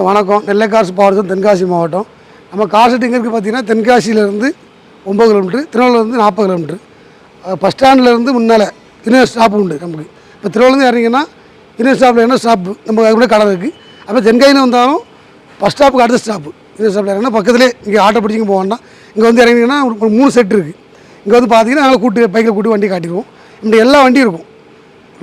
வணக்கம். நெல்லை காசு பாவட்டம் தென்காசி மாவட்டம். நம்ம காசட்டு எங்கே இருக்குது பார்த்தீங்கன்னா தென்காசியிலேருந்து ஒம்பது கிலோமீட்ரு திருநெல்வேலிருந்து நாற்பது கிலோமீட்ரு பஸ் ஸ்டாண்ட்லேருந்து முன்னால் இன்னொரு ஸ்டாப் உண்டு நமக்கு இப்போ திருநெல்வேலிருந்து இறங்கிங்கன்னா இன்னொரு ஸ்டாப்பில் என்ன ஸ்டாப்பு நம்ம அதுக்கு கடை இருக்குது அப்போ தென்காசியில் வந்தாலும் பஸ் ஸ்டாப்புக்கு அடுத்த ஸ்டாப்பு இன்னொரு ஸ்டாப்பில் இறங்கினா பக்கத்துலேயே இங்கே ஆட்டோ பிடிச்சிங்க போக இங்கே வந்து இறங்கினீங்கன்னா ஒரு மூணு செட் இருக்குது இங்கே வந்து பார்த்தீங்கன்னா நாங்கள் கூட்டு பைக்கில் கூட்டி வண்டி காட்டிடுவோம். இப்படி எல்லா வண்டியும் இருக்கும்.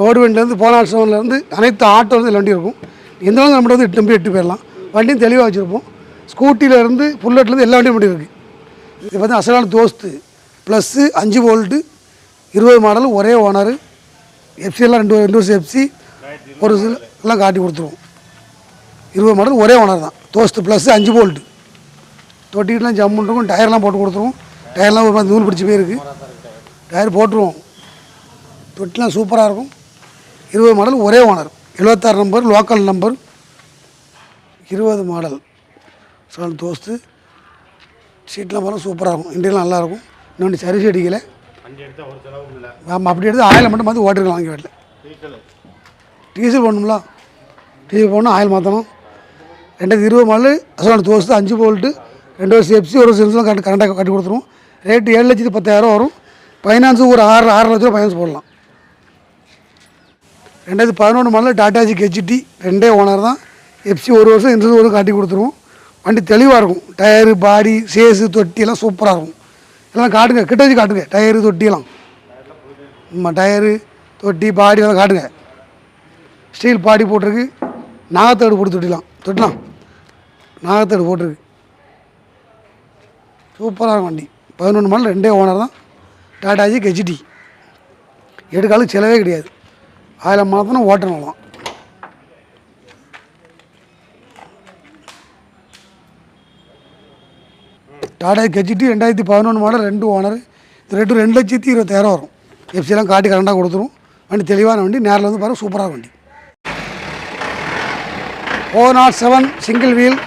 ரோடு வண்டிலேருந்து போனால் ஸ்டோன்லேருந்து அனைத்து ஆட்டோலேருந்து வந்து எல்லா வண்டியும் இருக்கும். எந்த வண்டி நம்மகிட்ட வந்து எட்டு நம்பி எட்டு போயிடலாம். வண்டியும் தெளிவாக வச்சுருப்போம். ஸ்கூட்டியிலேருந்து புல்லட்லேருந்து எல்லா வண்டியும் வண்டி இருக்குது இது பார்த்தீங்கன்னா அசலான தோஸ்து. ப்ளஸ்ஸு அஞ்சு வோல்ட்டு இருபது மாடல் ஒரே ஓனர் எஃப்சியெல்லாம் ரெண்டு ரெண்டு வருஷம் எஃப்சி ஒரு சில எல்லாம் காட்டி கொடுத்துருவோம். இருபது மாடல் ஒரே ஓனர் தான். தோஸ்து ப்ளஸ்ஸு அஞ்சு வோல்ட்டு தொட்டிக்கிட்டலாம் ஜம்முன் இருக்கும் டயர்லாம் போட்டு கொடுத்துருவோம். டயர்லாம் ஒரு மாதிரி நூல் பிடிச்சி போயிருக்கு. டயர் போட்டுருவோம். தொட்டிலாம் சூப்பராக இருக்கும். இருபது மாடல் ஒரே ஓனர் எழுபத்தாறு நம்பர் லோக்கல் நம்பர் இருபது மாடல். சால் தோஸ்து. சீட்லாம் பாருங்கள் சூப்பராக இருக்கும். இன்றையெல்லாம் நல்லாயிருக்கும் இன்னொன்று சரிசி அடிக்கலை ஆமாம் அப்படி எடுத்து ஆயிலை மட்டும் பார்த்து ஓட்டிருக்கலாம் வாங்கி வீட்டில். டீசல். போடணும்ல? டீசல் போடணும் ஆயில் மாற்றணும் ரெண்டாயிரத்தி இருபது மாடல் அசலான தோஸ்து அஞ்சு போல்ட்டு ரெண்டு வருஷம் எஃப்சி ஒரு வருஷம் கரெக்டாக கட்டி கொடுத்துருவோம். ரேட்டு ஏழு லட்சத்து பத்தாயிரம் வரும். ஃபைனான்ஸு ஒரு ஆறு ஆறு லட்ச ரூபா ஃபைனான்ஸ் போடலாம். ரெண்டாயிரத்தி பதினொன்று மாடல் டாட்டாஜி ஹெச்டி ரெண்டே ஓனர் தான். எஃப்சி ஒரு வருஷம் இன்சூரன்ஸ் வருஷம் காட்டி கொடுத்துருவோம். வண்டி தெளிவாக இருக்கும். டயரு பாடி சேஸு தொட்டி எல்லாம் சூப்பராக இருக்கும். எல்லாம் காட்டுங்க. கிட்ட வச்சு காட்டுங்க. டயரு தொட்டியெல்லாம் ஆமாம் டயரு தொட்டி பாடி எல்லாம் காட்டுங்க. ஸ்டீல் பாடி போட்டிருக்கு. நாகத்தேடு போட்டு தொட்டிலாம் தொட்டலாம். நாகத்தேடு போட்டிருக்கு. சூப்பராக இருக்கும் வண்டி. பதினொன்று மாடல் ரெண்டே ஓனர் தான். டாடாஜி ஹெச்டி எடுக்காலும் செலவே கிடையாது. அதில் மாற்றணும் ஓட்டணும் தான் டாடா ஹெச்டி ரெண்டாயிரத்தி பதினொன்று மாடல் ரெண்டு ஓனர். இது ரெண்டு ரெண்டு லட்சத்தி இருபத்தாயிரம் வரும். எஃப்சிலாம் காட்டி கரண்டாக கொடுத்துரும். வண்டி தெளிவான வண்டி நேரில் வந்து பாருங்கள் சூப்பராக வண்டி. Four naught seven single wheel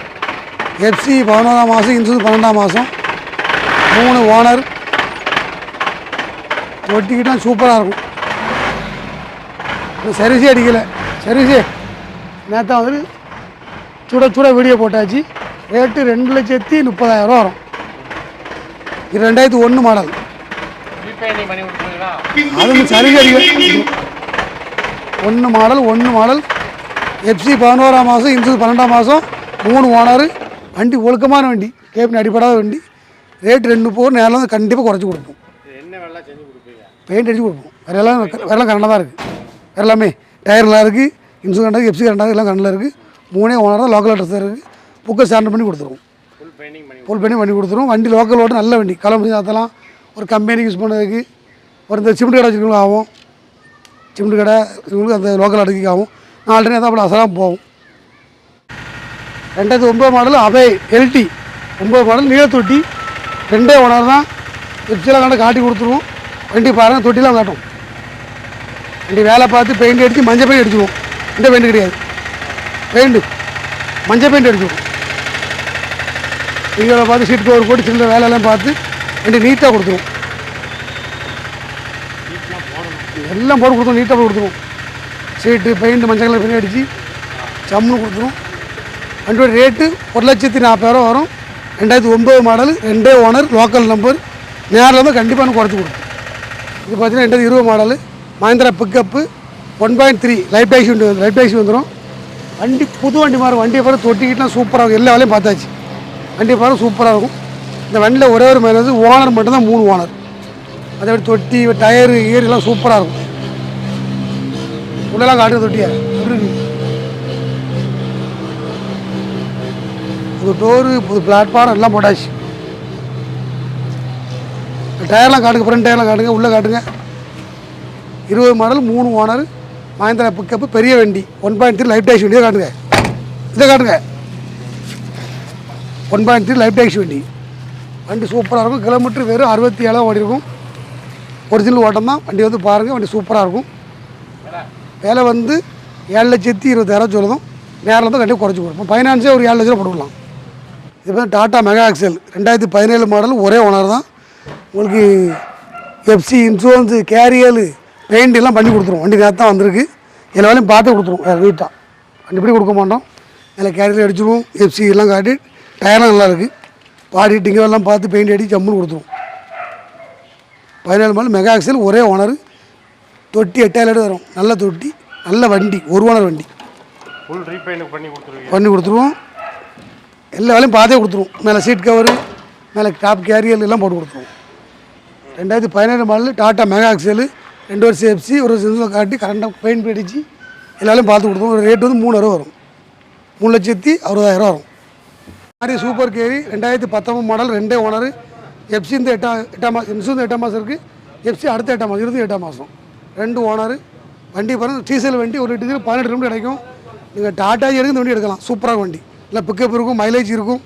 FC பதினோராம் மாதம் இன்சூரன்ஸ் பன்னெண்டாம் மாதம் மூணு ஓனர். ஒட்டிக்கிட்டால் சூப்பராக இருக்கும். இன்னும் சர்வீஸே அடிக்கலை. சர்வீஸே நேற்று வந்து சுட சுட வீடியோ போட்டாச்சு. ரேட்டு ரெண்டு லட்சத்தி முப்பதாயிரம் வரும். இது ரெண்டாயிரத்தி ஒன்று மாடல். ரீபெயிண்டிங் பண்ணி கொடுத்துருங்களா அது சர்வீஸ் அடிக்கலை. ஒன்று மாடல் ஒன்று மாடல். எஃப்சி பதினோராம் மாதம் இன்சூரன்ஸ் பன்னெண்டாம் மாதம் மூணு ஓனர். வண்டி ஒழுக்கமான வண்டி. கேபின் அடிப்படாத வண்டி. ரேட் ரெண்டு போர் நேரில் வந்து கண்டிப்பாக குறைச்சி கொடுப்போம். பெயிண்ட் அடிச்சு கொடுப்போம். வேறு எல்லாம் வேறு எல்லாம் கரண்டாக தான் இருக்குது எல்லாமே டயர் நல்லா இருக்குது இன்சூரன்ஸ் கரண்டாக எஃப்சி கரண்டாக எல்லாம் கரண்டில் இருக்குது மூணே ஓனர் தான் லோக்கல் அட்ரஸ் இருக்குது புக்கை ஸ்டாண்ட் பண்ணி கொடுத்துருவோம். ஃபுல் பெயிண்டிங் பண்ணி பண்ணி கொடுத்துருவோம். வண்டி லோக்கல் ஓட்டு நல்ல வண்டி. கிளம்பி அதெல்லாம் ஒரு கம்பெனிக்கு யூஸ் பண்ணதுக்கு ஒரு இந்த சிமெண்ட் கடை வச்சுருக்கவங்களும் ஆகும். சிமெண்ட் கடை இவங்களுக்கு அந்த லோக்கல் அடுக்கு ஆகும். நாலு ட்ரெயின் தான் அசலாம் போகும் ரெண்டாயிரத்தி ஒம்பது மாடல் அவை எல்டி ஒம்பது மாடல் நீளத்தொட்டி ரெண்டே ஓனர் தான். எப்சிலாம் கண்டு காட்டி கொடுத்துருவோம். வண்டி பாருங்கள் தொட்டிலாம் காட்டும். வண்டி வேலை பார்த்து பெயிண்ட் அடித்து மஞ்சள் பெயிண்ட் அடிச்சுருவோம். இந்த பெயிண்ட் கிடையாது. பெயிண்ட்டு மஞ்சள் பெயிண்ட் அடிச்சுவோம் இங்கே பார்த்து சீட் கவர் போட்டு சின்ன வேலையெல்லாம் பார்த்து வண்டி நீட்டாக கொடுத்துருவோம். எல்லாம் போட்டு கொடுத்துரும் நீட்டாக போட்டு கொடுத்துருவோம். சீட்டு பெயிண்ட் மஞ்சள் கலர் பெயிண்ட் அடித்து சம்முன்னு கொடுத்துருவோம். வண்டியோட ரேட்டு ஒரு லட்சத்தி நாற்பதாயிரம் வரும். ரெண்டாயிரத்தி ஒம்பது மாடல் ரெண்டே ஓனர் லோக்கல் நம்பர் நேரில் வந்து கண்டிப்பாக எனக்கு குறைச்சி கொடுக்கும் இது பார்த்தீங்கன்னா ரெண்டாயிரத்தி இருபது model Mahindra pickup one point three light taxi வண்டி வந்து லைட் டாக்ஸி வந்துடும் வண்டி புது வண்டி மாறும். வண்டியை பாரு தொட்டிக்கிட்டலாம் சூப்பராக இருக்கும் எல்லா வேலையும் பார்த்தாச்சு. வண்டியை பாரு சூப்பராக இருக்கும். இந்த வண்டியில் ஒரே ஒரு மைனஸ் ஓனர் மட்டும்தான் மூணு ஓனர் அதே மாதிரி தொட்டி டயரு ஏர் எல்லாம் சூப்பராக இருக்கும். உள்ளெல்லாம் காட்டுற தொட்டியா? எப்படி புது டோரு புது பிளாட்ஃபார்ம் எல்லாம் போட்டாச்சு. டயர்லாம் காட்டுங்க ஃப்ரண்ட் டயர்லாம் காட்டுங்க உள்ளே காட்டுங்க. இருபது மாடல் மூணு ஓனர் மஹேந்திரா பிக்கப்பு பெரிய வண்டி one point three life tax வண்டியை காட்டுங்க. இதை காட்டுங்க. One point three life tax வண்டி. வண்டி சூப்பராக இருக்கும். கிலோமீட்டர் வெறும் அறுபத்தி ஏழாக ஓடி இருக்கும் ஒரிஜினல் ஓட்டம் தான். வண்டி வந்து பாருங்கள் வண்டி சூப்பராக இருக்கும். வேலை வந்து ஏழு லட்சத்தி இருபத்தாயிரம் சொல்லுதும். நேரில் வந்து கண்டிப்பாக குறைச்சி கொடுப்போம். ஃபைனான்ஸே ஒரு ஏழு லட்ச ரூபா போட்டுக்கலாம். இது வந்து டாட்டா மெகா ஆக்சல் ரெண்டாயிரத்தி பதினேழு மாடல் ஒரே ஓனர் தான். உங்களுக்கு எஃப்சி இன்சூரன்ஸு கேரியலு பெயிண்ட் எல்லாம் பண்ணி கொடுத்துருவோம் வண்டி நேரத்தான் வந்திருக்கு. எல்லா வேலையும் பார்த்து கொடுத்துருவோம் வேறு நீட்டாக வண்டி இப்படி கொடுக்க மாட்டோம். மேலே கேரியர் அடிச்சிடுவோம் எஃப்சி எல்லாம் காட்டி டயர்லாம் நல்லா இருக்குது பாடி டிங்கர் எல்லாம் பார்த்து பெயிண்ட் அடி ஜம்முன்னு கொடுத்துருவோம் பதினேழு மாடல் மெகா ஆக்சல் ஒரே ஓனர் தொட்டி எட்டாயிரம் வரும். நல்ல தொட்டி நல்ல வண்டி ஒரு ஓனர் வண்டி. ஃபுல் ரீபெயிண்ட் பண்ணி கொடுத்துருவீங்க. பண்ணி கொடுத்துருவோம். எல்லா வேலையும் பார்த்தே கொடுத்துருவோம். மேலே சீட் கவரு மேலே டாப் கேரியர் எல்லாம் போட்டு கொடுத்துருவோம். ரெண்டாயிரத்தி பதினேழு மாடல் டாட்டா மெகா ஆக்சல் ரெண்டு வருஷம் எஃப்சி ஒரு வருஷம் காட்டி கரண்டாக பெயிண்ட் அடித்து எல்லாரும் பார்த்து கொடுத்துருவோம் ஒரு ரேட் வந்து மூணாயிரம் வரும். மூணு லட்சத்தி அறுபதாயிரம் வரும். மாதிரி சூப்பர் கேரி ரெண்டாயிரத்தி பத்தொம்பது மாடல் ரெண்டே ஓனர் எஃப்சி இந்த எட்டாம் எட்டாம் மாதம் இன்சூ எட்டாம் மாதம் இருக்குது எஃப்சி அடுத்த எட்டாம் மாதம் இருந்து எட்டாம் மாதம் ரெண்டு ஓனர் வண்டி பாருங்கள் டீசல் வண்டி ஒரு டீசல் பதினெட்டு கிலோமீட்டர் கிடைக்கும். நீங்கள் டாட்டா எடுத்து இந்த வண்டி எடுக்கலாம். சூப்பராக வண்டி. இல்லை பிக்கப் இருக்கும் மைலேஜ் இருக்கும்.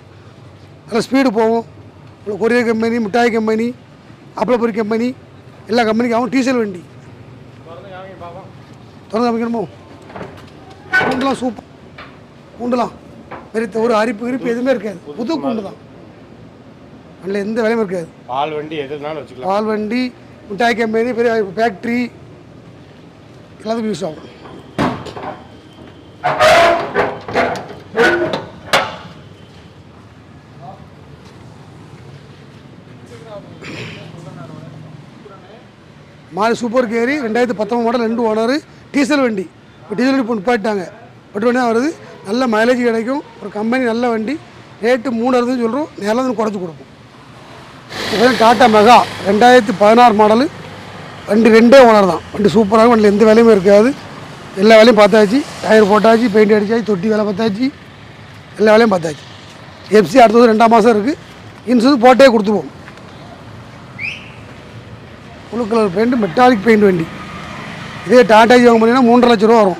நல்லா ஸ்பீடு போகும். கொரியர் கம்பெனி மிட்டாய் கம்பெனி அப்பளப்பொரி கம்பெனி எல்லா கம்பெனிக்கும் ஆகும். டீசல் வண்டி. திறந்து காமிக்கணுமோ? கூண்டுலாம் சூப்பர். கூண்டுலாம். பெரிய ஒரு அரிப்பு கிரிப்பு எதுவுமே இருக்காது. புது கூண்டு தான். அதில் எந்த வேலையும் இருக்காது. பால் வண்டி எதுனாலும் வச்சுக்கலாம். பால் வண்டி மிட்டாய் கம்பெனி பெரிய ஃபேக்ட்ரி எல்லாத்துக்கும் யூஸ் ஆகும். மாறி சூப்பர் கேரி ரெண்டாயிரத்தி பத்தொம்பது மாடல் ரெண்டு ஓனர் டீசல் வண்டி. இப்போ டீசல் வண்டி இப்போ நிப்பாட்டாங்க பட் வண்டி வருது நல்ல மைலேஜ் கிடைக்கும் ஒரு கம்பெனி நல்ல வண்டி ரேட்டு மூணு அறுபதுன்னு சொல்கிறோம் நேரம் குறைச்சி கொடுப்போம். இப்போ டாட்டா மெகா ரெண்டாயிரத்தி பதினாறு மாடலு வண்டி ரெண்டே ஓனர் தான். வண்டி சூப்பராக வண்டியில் எந்த வேலையுமே இருக்காது. எல்லா வேலையும் பார்த்தாச்சு டயர் போட்டாச்சு பெயிண்ட் அடிச்சாச்சு தொட்டி வேலை பார்த்தாச்சு எல்லா வேலையும் பார்த்தாச்சு. எஃப்சி அடுத்தது ரெண்டாம் மாதம் இருக்குது இன்சூரன்ஸ் போட்டே கொடுத்துருவோம். Blue colour paint metallic paint வண்டி. இதே டாட்டாஜி வாங்க போனீங்கன்னா மூன்றரை லட்ச ரூபா வரும்.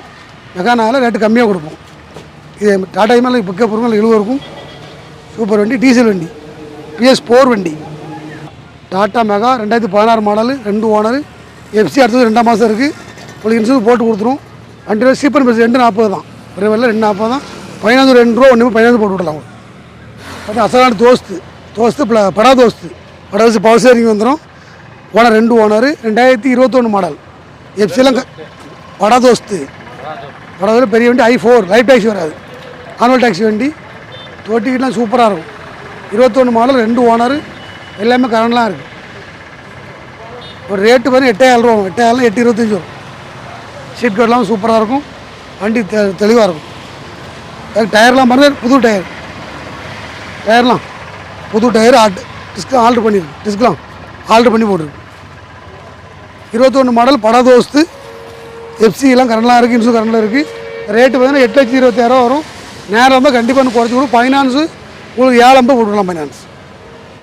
மெகானாவில் ரேட்டு கம்மியாக கொடுப்போம். இது டாட்டாஜி மேலே பிக்கப் இருக்கும் இழுவ இருக்கும். சூப்பர் வண்டி டீசல் வண்டி பிஎஸ் ஃபோர் வண்டி. டாட்டா மெகா ரெண்டாயிரத்தி பதினாறு மாடல் ரெண்டு ஓனர் எஃப்சி அடுத்தது ரெண்டாம் மாதம் இருக்குது உங்களுக்கு இன்சூரன்ஸ் போட்டு கொடுத்துரும். வண்டி சீப்பர் பஸ் ரெண்டு நாற்பது தான். ஒரே வேலை ரெண்டு நாற்பது தான். பதினாறு ரெண்டு ரூபா ஒன்று பதினாறு போட்டு விடலாம் உங்களுக்கு அசலான தோஸ்து. தோஸ்து ப்ள படா தோஸ்து. படா தோஸ்து பவர் சேரிங் வந்துடும் ஓனர் ரெண்டு ஓனர் ரெண்டாயிரத்தி இருபத்தொன்று மாடல் எஃப்சிலாம் வடதோஸ்து தோஸ்து. பெரிய வண்டி ஐ ஃபோர் லைஃப் டாக்ஸி வராது. ஆனுவல் டாக்ஸி வண்டி தொட்டிக்கிட்டலாம் சூப்பராக இருக்கும். இருபத்தொன்று மாடல் ரெண்டு ஓனர் எல்லாமே கரண்ட்லாம் இருக்குது ஒரு ரேட்டு வந்து எட்டாயிரம் ரூபா வரும். எட்டாயிரம் எட்டு இருபத்தஞ்சி வரும். சீட் கட்லாம் சூப்பராக இருக்கும். வண்டி தெ தெளிவாக இருக்கும். அதுக்கு டயர்லாம் பாருங்க புது டயர் டயர்லாம் புது டயர் ஆட் டிஸ்க்லாம் ஆல்ட்ரு பண்ணியிருக்கு டிஸ்க்லாம் ஆல்ட்ரு பண்ணி போட்டிருக்கு இருபத்தொன்று மாடல் பட தோஸ்து எஃப்சிலாம் கரண்ட்லாம் இருக்குது இன்சூர் கரண்டில் இருக்குது ரேட்டு பார்த்தீங்கன்னா எட்டு லட்சத்தி இருபத்தாயிரம் வரும். நேரம் வந்தால் கண்டிப்பாக குறைச்சி கொடுக்கும் ஃபைனான்ஸு உங்களுக்கு ஏழம்பு கொடுக்கலாம் ஃபைனான்ஸ்